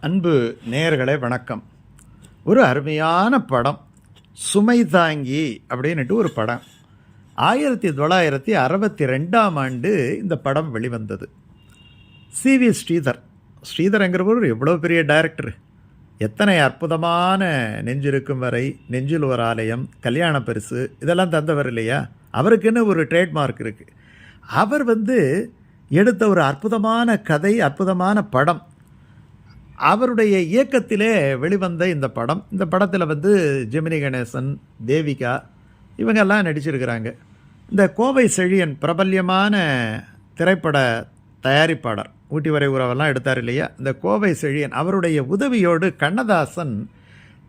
அன்பு நேயர்களே வணக்கம். ஒரு அருமையான படம் சுமை தாங்கி அப்படின்னுட்டு ஒரு படம். ஆயிரத்தி தொள்ளாயிரத்தி அறுபத்தி ரெண்டாம் ஆண்டு இந்த படம் வெளிவந்தது. C V Sridhar. ஸ்ரீதர்ங்கிறவர் எவ்வளோ பெரிய டைரக்டர் எத்தனை அற்புதமான நெஞ்சிருக்கும் வரை நெஞ்சில் ஒரு ஆலயம் கல்யாண பரிசு இதெல்லாம் தந்தவர் இல்லையா? அவருக்குன்னு ஒரு ட்ரேட்மார்க் இருக்குது அவர் வந்து எடுத்த ஒரு அற்புதமான கதை அற்புதமான படம். அவருடைய இயக்கத்திலே வெளிவந்த இந்த படம். இந்த படத்தில் வந்து ஜெமினி கணேசன் தேவிகா இவங்கெல்லாம் நடிச்சிருக்கிறாங்க. இந்த கோவை செழியன் பிரபல்யமான திரைப்பட தயாரிப்பாளர் ஊட்டி வரை உறவெல்லாம் எடுத்தார் இல்லையா? இந்த கோவை செழியன் அவருடைய உதவியோடு கண்ணதாசன்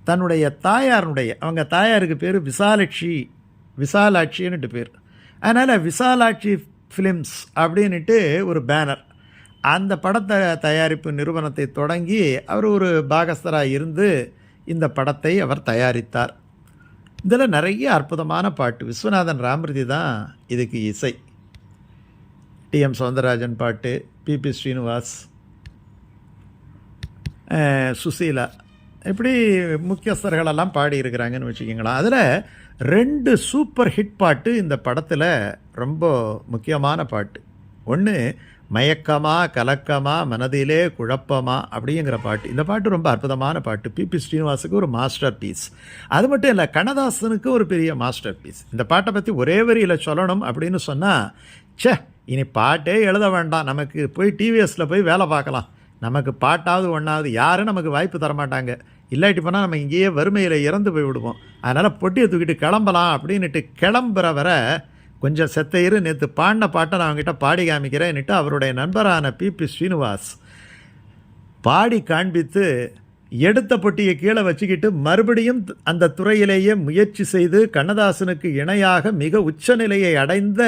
தன்னுடைய தாயாருடைய அவங்க தாயாருக்கு பேர் விசாலட்சி விசாலாட்சின்னுட்டு பேர். அதனால் விசாலாட்சி ஃபிலிம்ஸ் அப்படின்ட்டு ஒரு பேனர். அந்த படத்தை தயாரிப்பு நிறுவனத்தை தொடங்கி அவர் ஒரு பாகஸ்தராக இருந்து இந்த படத்தை அவர் தயாரித்தார். இதில் நிறைய அற்புதமான பாட்டு. விஸ்வநாதன் ராமிருதி தான் இதுக்கு இசை. டிஎம் சௌந்தரராஜன் பாட்டு பிபி ஸ்ரீனிவாஸ் சுசீலா. இப்படி முக்கியஸ்தர்களெல்லாம் பாடியிருக்கிறாங்கன்னு வச்சுக்கிங்களேன். அதில் ரெண்டு சூப்பர் ஹிட் பாட்டு இந்த படத்தில் ரொம்ப முக்கியமான பாட்டு. ஒன்று மயக்கமா கலக்கமா மனதிலே குழப்பமா அப்படிங்கிற பாட்டு. இந்த பாட்டு ரொம்ப அற்புதமான பாட்டு. பிபி ஸ்ரீனிவாசுக்கு ஒரு மாஸ்டர் பீஸ். அது மட்டும் இல்லை கண்ணதாசனுக்கு ஒரு பெரிய மாஸ்டர் பீஸ். இந்த பாட்டை பற்றி ஒரே வரியில் சொல்லணும் அப்படின்னு சொன்னால் ச்சே இனி பாட்டே எழுத வேண்டாம். நமக்கு போய் டிவிஎஸில் போய் வேலை பார்க்கலாம். நமக்கு பாட்டாவது ஒன்றாவது யாரும் நமக்கு வாய்ப்பு தரமாட்டாங்க. இல்லாட்டி போனால் நம்ம இங்கேயே வறுமையில் இறந்து போய் விடுவோம். அதனால் பொட்டியை தூக்கிட்டு கிளம்பலாம் அப்படின்னுட்டு கிளம்புற வரை கொஞ்சம் செத்தையிரு நேற்று பாடின பாட்டை நான் அவங்ககிட்ட பாடி காமிக்கிறேன்னுட்டு அவருடைய நண்பரான பி. பி. ஸ்ரீனிவாஸ் பாடி காண்பித்து எடுத்த பொட்டியை கீழே வச்சுக்கிட்டு மறுபடியும் அந்த துறையிலேயே முயற்சி செய்து கண்ணதாசனுக்கு இணையாக மிக உச்சநிலையை அடைந்த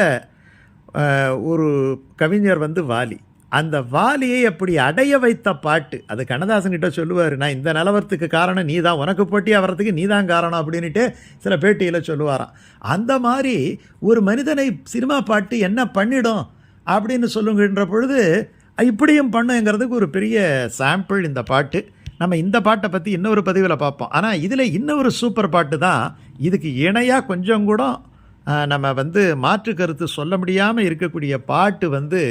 ஒரு கவிஞர் வந்து வாலி. அந்த வாலியை அப்படி அடைய வைத்த பாட்டு. அது கண்ணதாசன் கிட்ட சொல்லுவார் நான் இந்த நிலவரத்துக்கு காரணம் நீ தான் உனக்கு போட்டியாக வர்றதுக்கு நீ தான் காரணம். அப்படின்ட்டு சில பேட்டியில் சொல்லுவாராம். அந்த மாதிரி ஒரு மனிதனை சினிமா பாட்டு என்ன பண்ணிடும் அப்படின்னு சொல்லுங்கன்ற பொழுது இப்படியும் பண்ணுங்கிறதுக்கு ஒரு பெரிய சாம்பிள் இந்த பாட்டு. நம்ம இந்த பாட்டை பற்றி இன்னொரு பதிவில் பார்ப்போம். ஆனால் இதில் இன்னொரு சூப்பர் பாட்டு தான் இதுக்கு இணையாக கொஞ்சம் கூட நம்ம வந்து மாற்று கருத்து சொல்ல முடியாமல் இருக்கக்கூடிய பாட்டு வந்து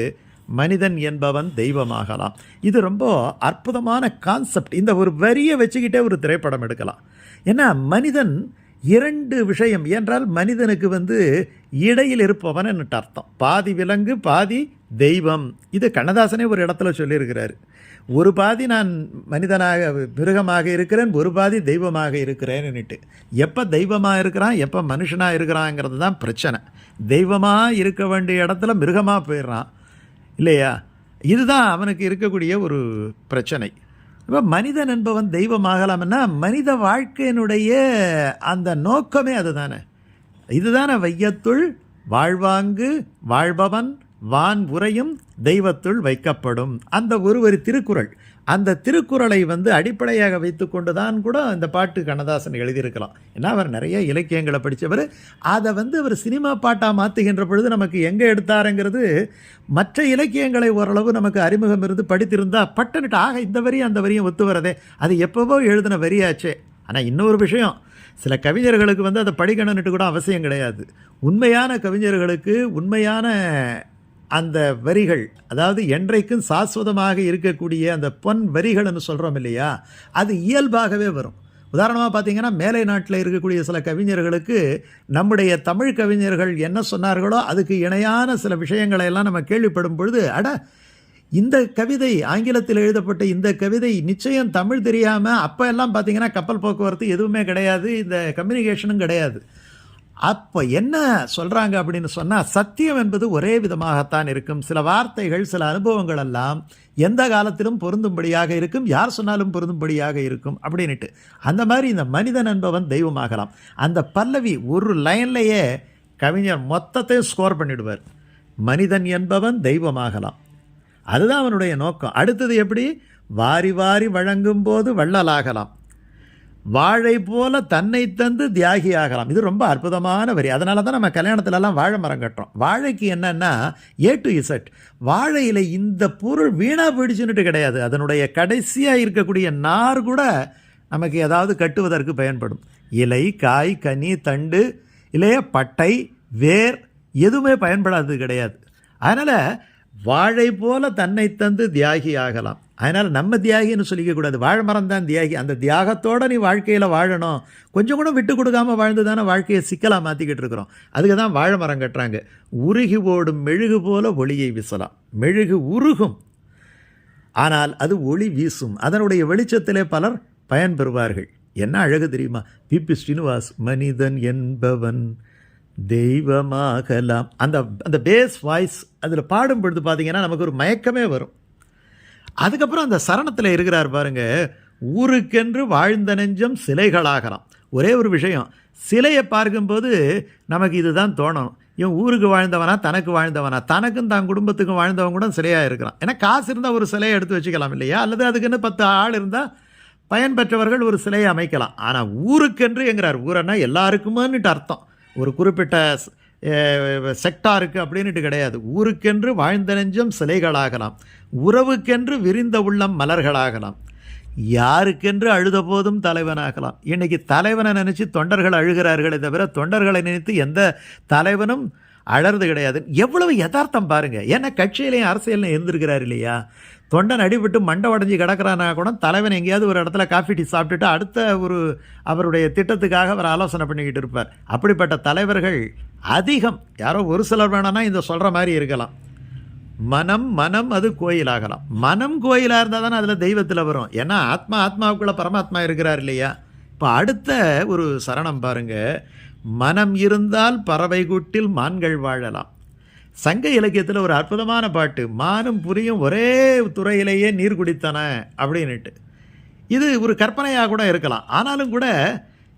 மனிதன் என்பவன் தெய்வமாகலாம். இது ரொம்ப அற்புதமான கான்செப்ட் இந்த ஒரு வரியை வச்சுக்கிட்டே ஒரு திரைப்படம் எடுக்கலாம். ஏன்னா மனிதன் இரண்டு விஷயம். என்றால் மனிதனுக்கு வந்து இடையில் இருப்பவன் என்னட்டு அர்த்தம். பாதி விலங்கு பாதி தெய்வம். இது கண்ணதாசனே ஒரு இடத்துல சொல்லியிருக்கிறாரு. ஒரு பாதி நான் மனிதனாக மிருகமாக இருக்கிறேன் ஒரு பாதி தெய்வமாக இருக்கிறேன்னுட்டு எப்போ தெய்வமாக இருக்கிறான் எப்போ மனுஷனாக இருக்கிறாங்கிறது தான் பிரச்சனை. தெய்வமாக இருக்க வேண்டிய இடத்துல மிருகமாக போயிடுறான். இல்லையா? இதுதான் அவனுக்கு இருக்கக்கூடிய ஒரு பிரச்சனை. இப்போ மனிதன் என்பவன் தெய்வமாகலாம்னா மனித வாழ்க்கையினுடைய அந்த நோக்கமே அதுதானே. இதுதானே வையத்துள் வாழ்வாங்கு வாழ்பவன் வான் உரையும் தெய்வத்துள் வைக்கப்படும். அந்த ஒருவர் திருக்குறள். அந்த திருக்குறளை வந்து அடிப்படையாக வைத்துக்கொண்டு தான் கூட இந்த பாட்டு கண்ணதாசன் எழுதியிருக்கலாம். ஏன்னா அவர் நிறைய இலக்கியங்களை படித்தவர் அதை வந்து அவர் சினிமா பாட்டாக மாற்றுகின்ற பொழுது நமக்கு எங்கே எடுத்தாருங்கிறது மற்ற இலக்கியங்களை ஓரளவு நமக்கு அறிமுகம் இருந்து படித்திருந்தால் பட்டனுட்டு ஆக இந்த வரியும் அந்த வரியும் ஒத்து வரதே. அது எப்போவோ எழுதின வரியாச்சே. ஆனால் இன்னொரு விஷயம். சில கவிஞர்களுக்கு வந்து அதை படிக்கணும்னுட்டு கூட அவசியம் கிடையாது. உண்மையான கவிஞர்களுக்கு உண்மையான அந்த வரிகள் அதாவது என்றைக்கும் சாஸ்வதமாக இருக்கக்கூடிய அந்த பொன் வரிகள்னு சொல்கிறோம் இல்லையா அது இயல்பாகவே வரும். உதாரணமாக பார்த்தீங்கன்னா மேலை நாட்டில் இருக்கக்கூடிய சில கவிஞர்களுக்கு நம்முடைய தமிழ் கவிஞர்கள் என்ன சொன்னார்களோ அதுக்கு இணையான சில விஷயங்களை எல்லாம் நம்ம கேள்விப்படும் பொழுது அட இந்த கவிதை ஆங்கிலத்தில் எழுதப்பட்ட இந்த கவிதை நிச்சயம் தமிழ் தெரியாமல் அப்போ எல்லாம் பார்த்தீங்கன்னா கப்பல் போக்குவரத்து எதுவுமே கிடையாது இந்த கம்யூனிகேஷனும் கிடையாது. அப்போ என்ன சொல்கிறாங்க அப்படின்னு சொன்னால் சத்தியம் என்பது ஒரே விதமாகத்தான் இருக்கும். சில வார்த்தைகள் சில அனுபவங்கள் எல்லாம் எந்த காலத்திலும் பொருந்தும்படியாக இருக்கும். யார் சொன்னாலும் பொருந்தும்படியாக இருக்கும் அப்படின்ட்டு அந்த மாதிரி இந்த மனிதன் என்பவன் தெய்வமாகலாம். அந்த பல்லவி ஒரு லைன்லேயே கவிஞர் மொத்தத்தையும் ஸ்கோர் பண்ணிடுவார். மனிதன் என்பவன் தெய்வமாகலாம். அதுதான் அவனுடைய நோக்கம். அடுத்தது எப்படி? வாரி வாரி வழங்கும் போது வள்ளலாகலாம். வாழை போல தன்னை தந்து தியாகி ஆகலாம் இது ரொம்ப அற்புதமான வரி. அதனால தான் நம்ம கல்யாணத்துலலாம் வாழை மரம் கட்டுறோம். வாழைக்கு என்னன்னா ஏ டு இசட் வாழையில் இந்த பொருள் வீணாக போயிடுச்சுன்னுட்டு கிடையாது. அதனுடைய கடைசியாக இருக்கக்கூடிய நார் கூட நமக்கு ஏதாவது கட்டுவதற்கு பயன்படும். இலை காய் கனி தண்டு இல்லையா பட்டை வேர் எதுவுமே பயன்படாதது கிடையாது. அதனால் வாழை போல தன்னை தந்து தியாகி ஆகலாம் அதனால் நம்ம தியாகின்னு சொல்லிக்கக்கூடாது. வாழை மரம் தான் தியாகி. அந்த தியாகத்தோடு நீ வாழ்க்கையில் வாழணும். கொஞ்சம் கூட விட்டு கொடுக்காம வாழ்ந்து தானே வாழ்க்கையை சிக்கலாக மாற்றிக்கிட்டு இருக்கிறோம். அதுக்கு தான் வாழை மரம் கட்டுறாங்க. உருகி ஓடும் மெழுகு போல ஒளியை வீசலாம். மெழுகு உருகும். ஆனால் அது ஒளி வீசும். அதனுடைய வெளிச்சத்திலே பலர் பயன்பெறுவார்கள் என்ன அழகு தெரியுமா? பிபி ஸ்ரீனிவாஸ் மனிதன் என்பவன் தெய்வமாகலாம். அந்த அந்த பேஸ் வாய்ஸ் அதில் பாடும் பொழுது பார்த்தீங்கன்னா நமக்கு ஒரு மயக்கமே வரும். அதுக்கப்புறம் அந்த சரணத்தில் இருக்கிறார் பாருங்க. ஊருக்கென்று வாழ்ந்த நெஞ்சம் சிலைகளாகலாம். ஒரே ஒரு விஷயம் சிலையை பார்க்கும்போது நமக்கு இதுதான் தோணும். இவன் ஊருக்கு வாழ்ந்தவனா தனக்கு வாழ்ந்தவனா? தனக்கும் தான் குடும்பத்துக்கும் வாழ்ந்தவன் கூட சிலையாக இருக்கிறான். ஏன்னா காசு இருந்தால் ஒரு சிலையை எடுத்து வச்சுக்கலாம் இல்லையா? அல்லது அதுக்குன்னு பத்து ஆள் இருந்தால் பயன்பெற்றவர்கள் ஒரு சிலையை அமைக்கலாம். ஆனால் ஊருக்கென்று என்கிறார். ஊரன்னா எல்லாருக்குமான்னுட்டு அர்த்தம். ஒரு குறிப்பிட்ட செக்டாருக்கு அப்படின்னுட்டு கிடையாது. ஊருக்கென்று வாழ்ந்த நெஞ்சம் சிலைகளாகலாம். உறவுக்கென்று விரிந்த உள்ளம் மலர்களாகலாம். யாருக்கென்று அழுத போதும் தலைவனாகலாம். இன்னைக்கு தலைவனை நினச்சி தொண்டர்கள் அழுகிறார்களே தவிர தொண்டர்களை நினைத்து எந்த தலைவனும் அழறது கிடையாது. எவ்வளவு யதார்த்தம் பாருங்க. ஏன்னா கட்சியிலையும் அரசியலையும் இருந்திருக்கிறார் இல்லையா? தொண்டன் அடிபட்டு மண்டை உடஞ்சி கிடக்கிறானா கூட தலைவன் எங்கேயாவது ஒரு இடத்துல காஃபி டீ சாப்பிட்டுட்டு அடுத்த ஒரு அவருடைய திட்டத்துக்காக அவர் ஆலோசனை பண்ணிக்கிட்டு இருப்பார். அப்படிப்பட்ட தலைவர்கள் அதிகம். யாரோ ஒரு சிலர் வேணான்னா இந்த சொல்கிற மாதிரி இருக்கலாம். மனம் மனம் அது கோயிலாகலாம். மனம் கோயிலாக இருந்தால் தானே அதில் தெய்வத்தில் வரும். ஏன்னா ஆத்மா ஆத்மாவுக்குள்ளே பரமாத்மா இருக்கிறார் இல்லையா? இப்போ அடுத்த ஒரு சரணம் பாருங்கள் மனம் இருந்தால் பறவை கூட்டில் மான்கள் வாழலாம். சங்க இலக்கியத்தில் ஒரு அற்புதமான பாட்டு மானும் புரியும் ஒரே துறையிலேயே நீர் குடித்தன அப்படின்னுட்டு. இது ஒரு கற்பனையாக கூட இருக்கலாம். ஆனாலும் கூட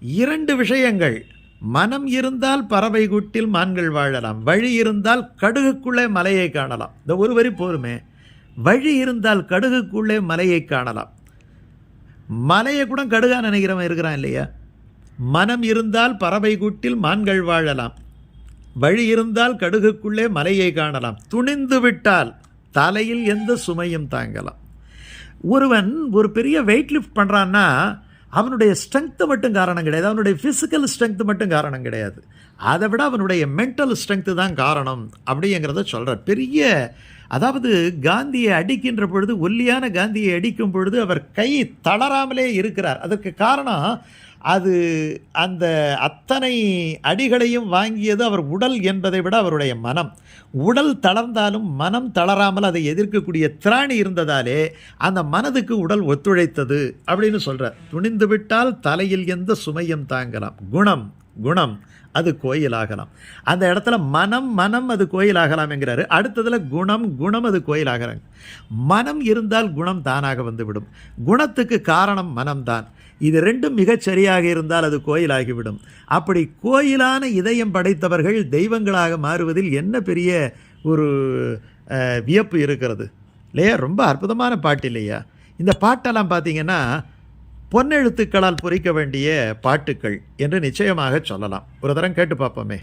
இரண்டு விஷயங்கள் மனம் இருந்தால் பறவை கூட்டில் மான்கள் வாழலாம் வழி இருந்தால் கடுகுக்குள்ளே மலையை காணலாம். இந்த ஒரு வரி போருமே வழி இருந்தால் கடுகுக்குள்ளே மலையை காணலாம். மலையை கூட கடுகா நினைக்கிறவன் இருக்கிறான் இல்லையா? மனம் இருந்தால் பறவை கூட்டில் மான்கள் வாழலாம் வழி இருந்தால் கடுகுக்குள்ளே மலையை காணலாம். துணிந்து விட்டால் தலையில் எந்த சுமையும் தாங்கலாம். ஒருவன் ஒரு பெரிய வெயிட் லிஃப்ட் பண்ணுறான்னா அவனுடைய ஸ்ட்ரென்த்து மட்டும் காரணம் கிடையாது. அவனுடைய ஃபிசிக்கல் ஸ்ட்ரென்த்து மட்டும் காரணம் கிடையாது. அதை விட அவனுடைய மென்டல் ஸ்ட்ரென்த்து தான் காரணம் அப்படிங்கிறத சொல்கிறார் பெரிய அதாவது காந்தியை அடிக்கின்ற பொழுது ஒல்லியான காந்தியை அடிக்கும் பொழுது அவர் கை தளராமலே இருக்கிறார். அதற்கு காரணம் அது அந்த அத்தனை அடிகளையும் வாங்கியது அவர் உடல் என்பதை விட அவருடைய மனம். உடல் தளர்ந்தாலும் மனம் தளராமல் அதை எதிர்க்கக்கூடிய திராணி இருந்ததாலே அந்த மனதுக்கு உடல் ஒத்துழைத்தது அப்படின்னு சொல்கிறார் துணிந்து விட்டால் தலையில் எந்த சுமையும் தாங்கலாம். குணம் குணம் அது கோயிலாகலாம். அந்த இடத்துல மனம் மனம் அது கோயிலாகலாம் என்கிறாரு. அடுத்ததில் குணம் குணம் அது கோயிலாகிறாங்க மனம் இருந்தால் குணம் தானாக வந்துவிடும். குணத்துக்கு காரணம் மனம்தான். இது ரெண்டும் மிகச் சரியாக இருந்தால் அது கோயிலாகிவிடும். அப்படி கோயிலான இதயம் படைத்தவர்கள் தெய்வங்களாக மாறுவதில் என்ன பெரிய ஒரு வியப்பு இருக்கிறது. இல்லையா? ரொம்ப அற்புதமான பாட்டு இல்லையா? இந்த பாட்டெல்லாம் பார்த்தீங்கன்னா பொன்னெழுத்துக்களால் பொறிக்க வேண்டிய பாட்டுக்கள் என்று நிச்சயமாக சொல்லலாம். ஒரு தரம் கேட்டு பார்ப்போமே.